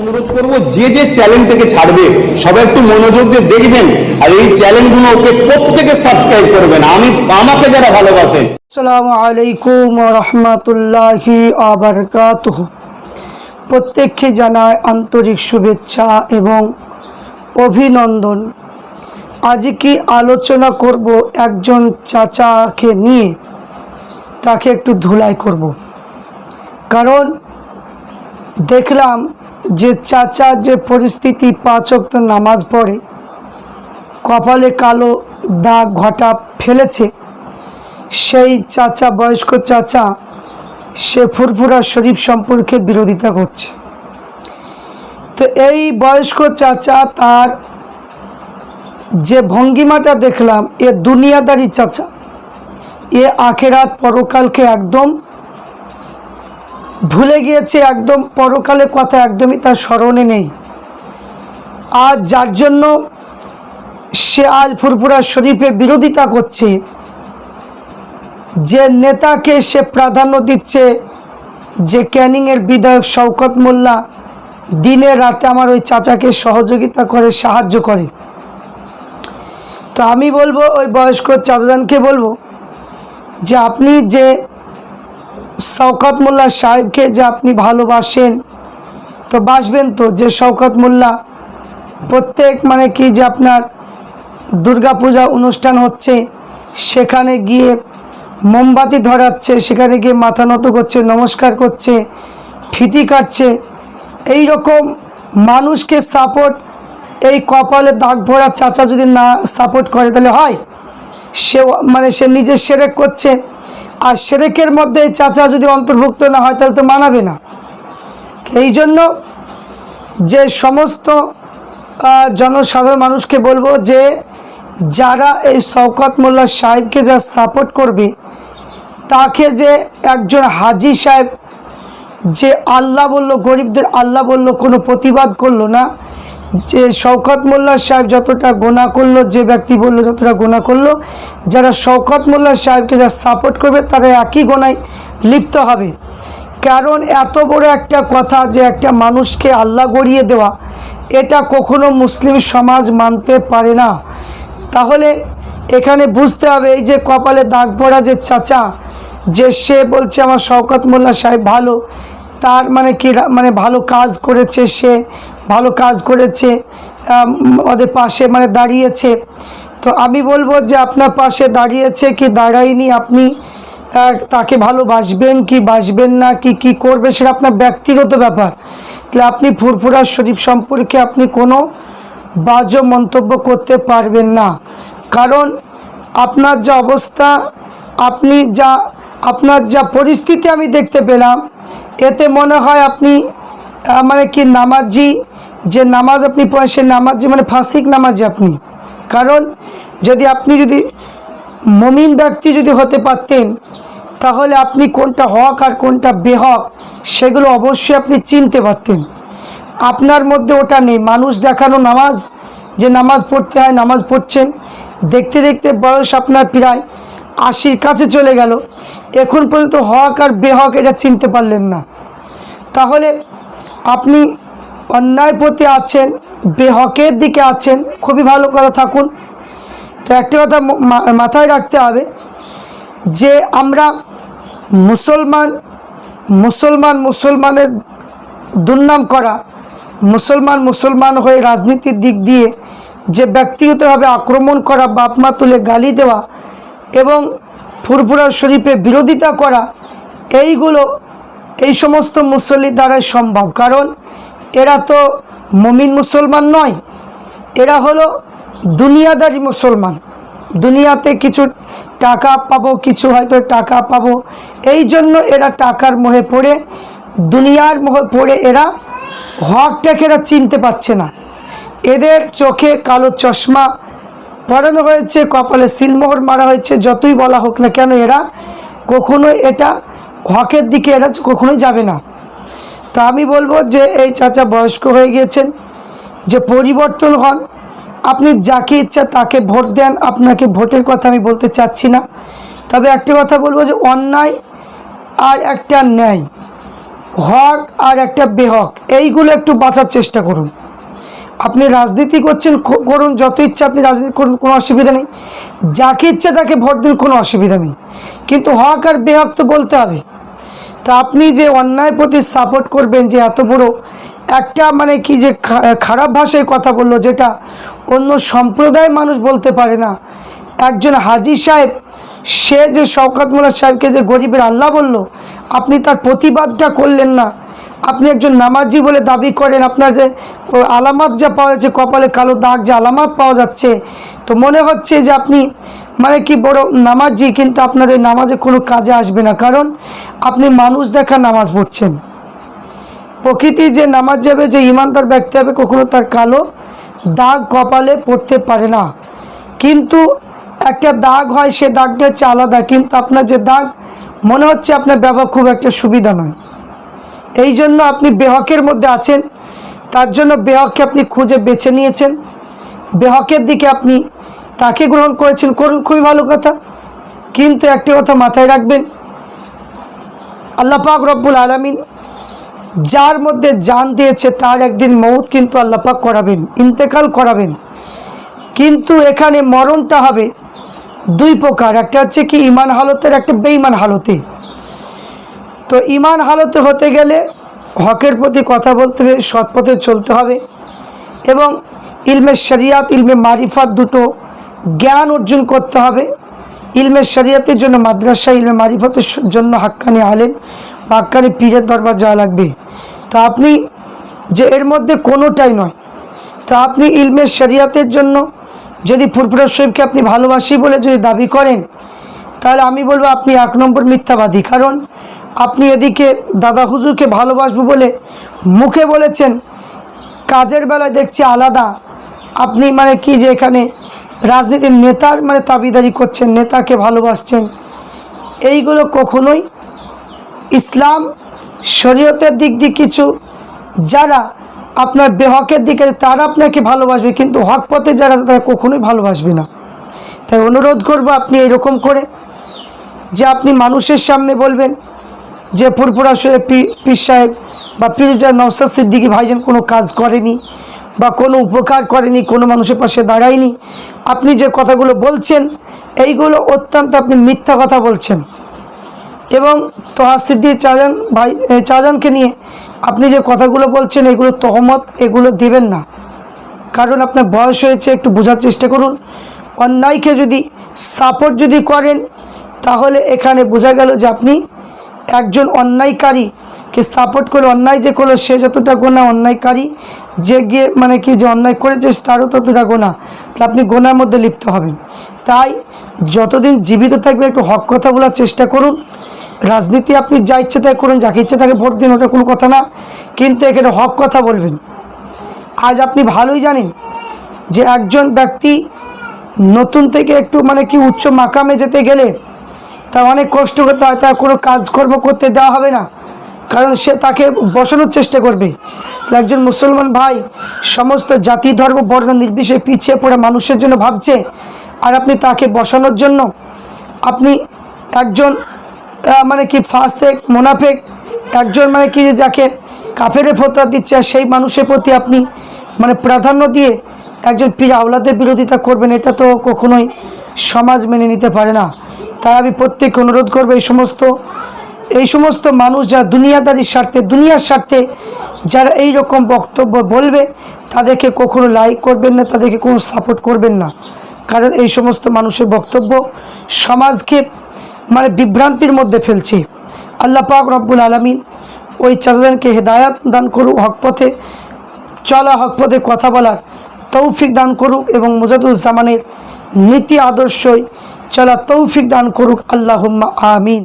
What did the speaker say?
অনুরোধ করব, যে যে চ্যানেলটাকে ছাড়বে, সবাই একটু মনোযোগ দিয়ে দেখবেন, আর এই চ্যানেলগুলো ওকে প্রত্যেকে সাবস্ক্রাইব করবেন। আমি, আমাকে যারা ভালোবাসেন আসসালামু আলাইকুম রহমতুল্লাহি আবরকাত প্রত্যেককে জানায় আন্তরিক শুভেচ্ছা এবং অভিনন্দন। আজকে আলোচনা করব একজন চাচাকে নিয়ে। তাকে একটু ধুলাই করব। কারণ দেখলাম যে চাচা যে পরিস্থিতি পাঁচক্ত নামাজ পড়ে, কপালে কালো দাগ ঘটা ফেলেছে। সেই চাচা, বয়স্ক চাচা, সে ফুরফুরা শরীফ সম্পর্কে বিরোধিতা করছে। তো এই বয়স্ক চাচা, তার যে ভঙ্গিমাটা দেখলাম, এ দুনিয়াদারি চাচা। এ আখেরাত পরকালকে একদম ভুলে গিয়েছে একদম, পরকালের কথা একদমই তার স্মরণে নেই। আর যার জন্য সে আজ ফুরফুরা শরীফে বিরোধিতা করছে, যে নেতাকে সে প্রাধান্য দিচ্ছে, যে ক্যানিংয়ের বিধায়ক শওকত মোল্লা দিনে রাতে আমার ওই চাচাকে সহযোগিতা করে, সাহায্য করে। তো আমি বলব ওই বয়স্ক চাচাজানকে বলব যে আপনি যে শওকত মোল্লা সাহেবকে যে আপনি ভালোবাসেন, তো বাসবেন তো যে শওকত মোল্লা। প্রত্যেক মানে কি যে আপনার দুর্গাপূজা অনুষ্ঠান হচ্ছে, সেখানে গিয়ে মোমবাতি ধরাচ্ছে, সেখানে গিয়ে মাথা নত করছে, নমস্কার করছে, ফিতি কাটছে। এই রকম মানুষকে সাপোর্ট এই কপালে দাগ ভরা চাচা যদি না সাপোর্ট করে, তাহলে হয়? সে মানে সে নিজে সেরেক করছে। আর সেরেকের মধ্যে এই চাচা যদি অন্তর্ভুক্ত না হয়, তাহলে তো মানাবে না। এই জন্য যে সমস্ত জনসাধারণ মানুষকে বলব যে, যারা এই শওকত মোল্লা সাহেবকে যা সাপোর্ট করবে, তাকে যে একজন হাজি সাহেব, যে আল্লাহ বলল, গরিবদের আল্লাহ বলল, কোনো প্রতিবাদ করল না যে শওকত মোল্লা সাহেব যতটা গোনা করল, যে ব্যক্তি বলল যতটা গোনা করল, যারা শওকত মোল্লা সাহেবকে যা সাপোর্ট করবে, তারা একই গোনায় লিপ্ত হবে। কারণ এত বড় একটা কথা যে একটা মানুষকে আল্লাহ গড়িয়ে দেওয়া, এটা কখনো মুসলিম সমাজ মানতে পারে না। তাহলে এখানে বুঝতে হবে, এই যে কপালে দাগ পড়া যে চাচা, যে সে বলছে আমার শওকত মোল্লা সাহেব ভালো, তার মানে কি মানে ভালো কাজ করেছে সে ভালো কাজ করেছে ওদের পাশে মানে দাঁড়িয়েছে। তো আমি বলব যে আপনার পাশে দাঁড়িয়েছে কি দাঁড়ায়নি আপনি তাকে ভালোবাসবেন কি বাসবেন না, কি কি করবে সেটা আপনার ব্যক্তিগত ব্যাপার। তাহলে আপনি ফুরফুরা শরীফ সম্পর্কে আপনি কোনো বাজে মন্তব্য করতে পারবেন না। কারণ আপনার যা অবস্থা, আপনি যা, আপনার যা পরিস্থিতি আমি দেখতে পেলাম, এতে মনে হয় আপনি মানে কি নামাজি যে নামাজ আপনি পড়েন, সে নামাজি মানে ফাঁসিক নামাজি আপনি। কারণ যদি আপনি যদি মমিন ব্যক্তি যদি হতে পারতেন, তাহলে আপনি কোনটা হক আর কোনটা বেহক, সেগুলো অবশ্যই আপনি চিনতে পারতেন। আপনার মধ্যে ওটা নেই। মানুষ দেখানো নামাজ, যে নামাজ পড়তে হয়, নামাজ পড়ছেন, দেখতে দেখতে বয়স আপনার প্রায় আশির কাছে চলে গেল। এখন পর্যন্ত হক আর বেহক এটা চিনতে পারলেন না। তাহলে আপনি অন্যায় প্রতি আছেন, বেহকের দিকে আছেন, খুবই ভালো কথা থাকুন। তো একটা কথা মাথায় রাখতে হবে যে আমরা মুসলমান মুসলমান মুসলমানের দুর্নাম করা, মুসলমান মুসলমান হয়ে রাজনীতির দিক দিয়ে যে ব্যক্তিগতভাবে আক্রমণ করা বাপ মা তুলে গালি দেওয়া এবং ফুরফুরা শরীফে বিরোধিতা করা, এইগুলো এই সমস্ত মুসল্লির দ্বারাই সম্ভব। কারণ এরা তো মমিন মুসলমান নয়, এরা হলো দুনিয়াদারি মুসলমান। দুনিয়াতে কিছু টাকা পাবো, কিছু হয়তো টাকা পাবো, এই জন্য এরা টাকার মোহে পড়ে, দুনিয়ার মোহে পড়ে এরা হকটাকে এরা চিনতে পারছে না। এদের চোখে কালো চশমা পরানো হয়েছে, কপালে সিলমোহর মারা হয়েছে, যতই বলা হোক না কেন এরা কখনোই এটা হকের দিকে এরা কখনোই যাবে না। তো আমি বলব যে এই চাচা বয়স্ক হয়ে গিয়েছেন, যে পরিবর্তন হন। আপনি যাকে ইচ্ছা তাকে ভোট দেন, আপনাকে ভোটের কথা আমি বলতে চাচ্ছি না। তবে একটা কথা বলব যে অন্যায় আর একটা ন্যায়, হক আর একটা বেহক, এইগুলো একটু বাঁচার চেষ্টা করুন। আপনি রাজনীতি করছেন করুন, যত ইচ্ছা আপনি রাজনীতি করুন, কোনো অসুবিধা নেই। যাকে ইচ্ছা তাকে ভোট দিন, কোনো অসুবিধা নেই। কিন্তু হক আর বেহক তো বলতে হবে। তা আপনি যে অন্যায় প্রতি সাপোর্ট করবেন যে এত বড় একটা মানে কি যে খারাপ ভাষায় কথা বলল যেটা অন্য সম্প্রদায়ের মানুষ বলতে পারে না। একজন হাজি সাহেব, সে যে শওকাত মোল্লা সাহেবকে যে গরিবের আল্লাহ বলল, আপনি তার প্রতিবাদটা করলেন না। আপনি একজন নামাজি বলে দাবি করেন আপনার যে আলামাত যা পাওয়া যাচ্ছে, কপালে কালো দাগ যে আলামাত পাওয়া যাচ্ছে, তো মনে হচ্ছে যে আপনি মানে কি বড় নামাজি, কিন্তু আপনার ওই নামাজে কোনো কাজে আসবে না। কারণ আপনি মানুষ দেখা নামাজ পড়ছেন। প্রকৃতি যে নামাজ যাবে, যে ইমানদার ব্যক্তি হবে, কখনো তার কালো দাগ কপালে পড়তে পারে না। কিন্তু একটা দাগ হয়, সে দাগটা হচ্ছে আলাদা, কিন্তু আপনার যে দাগ, মনে হচ্ছে আপনার ব্যবহার খুব একটা সুবিধা নয়। এই জন্য আপনি বেহকের মধ্যে আছেন। তার জন্য বেহককে আপনি খুঁজে বেছে নিয়েছেন। বেহকের দিকে আপনি তাকে গ্রহণ করেছেন। করুন, খুবই ভালো কথা। কিন্তু একটি কথা মাথায় রাখবেন আল্লাহ পাক রব্বুল আলমিন যার মধ্যে জান দিয়েছে, তার একদিন মৌত কিন্তু আল্লাহ পাক করাবেন, ইন্তেকাল করাবেন। কিন্তু এখানে মরণটা হবে দুই প্রকার। একটা হচ্ছে কি ইমান হালতের, একটা বেঈমান হালতে। তো ইমান হালতে হতে গেলে হকের প্রতি কথা বলতে হবে সৎপথে চলতে হবে। এবং ইলমে শরিয়াত, ইলমে মারিফাত দুটো জ্ঞান অর্জন করতে হবে। ইলমে শরিয়াতের জন্য মাদ্রাসা, ইলমে মারিফতের জন্য হাক্কানি আলেম, বা হাক্কানি পীরের দরবার যাওয়া লাগবে। তা আপনি যে এর মধ্যে কোনোটাই নয়। তা আপনি ইলমে শরিয়াতের জন্য যদি ফুরফুরা শরীফকে আপনি ভালোবাসি বলে যদি দাবি করেন, তাহলে আমি বলব আপনি এক নম্বর মিথ্যাবাদী। কারণ আপনি এদিকে দাদা হুজুরকে ভালোবাসবো বলে মুখে বলেছেন, কাজের বেলায় দেখছি আলাদা। আপনি মানে কি যে এখানে রাজনীতির নেতার মানে তাবিদারি করছেন, নেতাকে ভালোবাসছেন, এইগুলো কখনোই ইসলাম শরীয়তের দিক দিয়ে কিছু যারা আপনার বেহকের দিকে, তারা আপনাকে ভালোবাসবে, কিন্তু হক পথে যারা, তারা কখনোই ভালোবাসবে না। তাই অনুরোধ করব আপনি এরকম করে যে আপনি মানুষের সামনে বলবেন যে ফুরফুরা সাহেব পীর সাহেব বা পীরজা নওসাদ সিদ্দিকি ভাইজান কোনো কাজ করেনি বা কোনো উপকার করেনি, কোনো মানুষের পাশে দাঁড়ায়নি, আপনি যে কথাগুলো বলছেন, এইগুলো অত্যন্ত আপনি মিথ্যা কথা বলছেন। এবং তোহা সিদ্দি চাজান ভাই চাজানকে নিয়ে আপনি যে কথাগুলো বলছেন, এগুলো তহমত, এগুলো দিবেন না। কারণ আপনার বয়স হয়েছে, একটু বোঝার চেষ্টা করুন। অন্যায়কে যদি সাপোর্ট যদি করেন, তাহলে এখানে বোঝা গেল যে আপনি একজন অন্যায়কারীকে সাপোর্ট করে, অন্যায় যে করল, সে যতটা গোনা অন্যায়কারী, যে গিয়ে মানে কি যে অন্যায় করেছে, তারও ততটা গোনা। তাহলে আপনি গোনার মধ্যে লিপ্ত হবেন। তাই যতদিন জীবিত থাকবে একটু হক কথা বলার চেষ্টা করুন। রাজনীতি আপনি যা ইচ্ছে তাই করুন, যাকে ইচ্ছে তাকে ভোট দিন, ওটা কোনো কথা না। কিন্তু এখানে হক কথা বলবেন। আজ আপনি ভালোই জানেন যে একজন ব্যক্তি নতুন থেকে একটু মানে কি উচ্চ মাকামে যেতে গেলে তা অনেক কষ্ট করতে হয়, তার কোনো কাজকর্ম করতে দেওয়া হবে না। কারণ সে তাকে বসানোর চেষ্টা করবে। একজন মুসলমান ভাই সমস্ত জাতি, ধর্ম, বর্ণ নির্বিশেষে পিছিয়ে পড়ে মানুষের জন্য ভাবছে, আর আপনি তাকে বসানোর জন্য আপনি একজন মানে কি ফাসেক, মোনাফেক, একজন মানে কি যাকে কাফেরে ফতোয়া দিচ্ছে সেই মানুষের প্রতি আপনি মানে প্রাধান্য দিয়ে একজন পীর আওলাদের বিরোধিতা করবেন, এটা তো কখনোই সমাজ মেনে নিতে পারে না। তাই আমি প্রত্যেক অনুরোধ করব এই সমস্ত এই সমস্ত মানুষ যারা দুনিয়াদারির স্বার্থে, দুনিয়ার স্বার্থে যারা এই রকম বক্তব্য বলবে, তাদেরকে কখনো লাইক করবেন না, তাদেরকে কোনো সাপোর্ট করবেন না। কারণ এই সমস্ত মানুষের বক্তব্য সমাজকে মানে বিভ্রান্তির মধ্যে ফেলছে। আল্লাহ পাক রব্বুল আলমিন ওই চাচাজনকে হেদায়াত দান করুক হক পথে, চলা হক পথে কথা বলার তৌফিক দান করুক এবং মুজাদুজ্জামানের নীতি আদর্শই চলা তৌফিক দান করুক। আল্লাহ আমিন।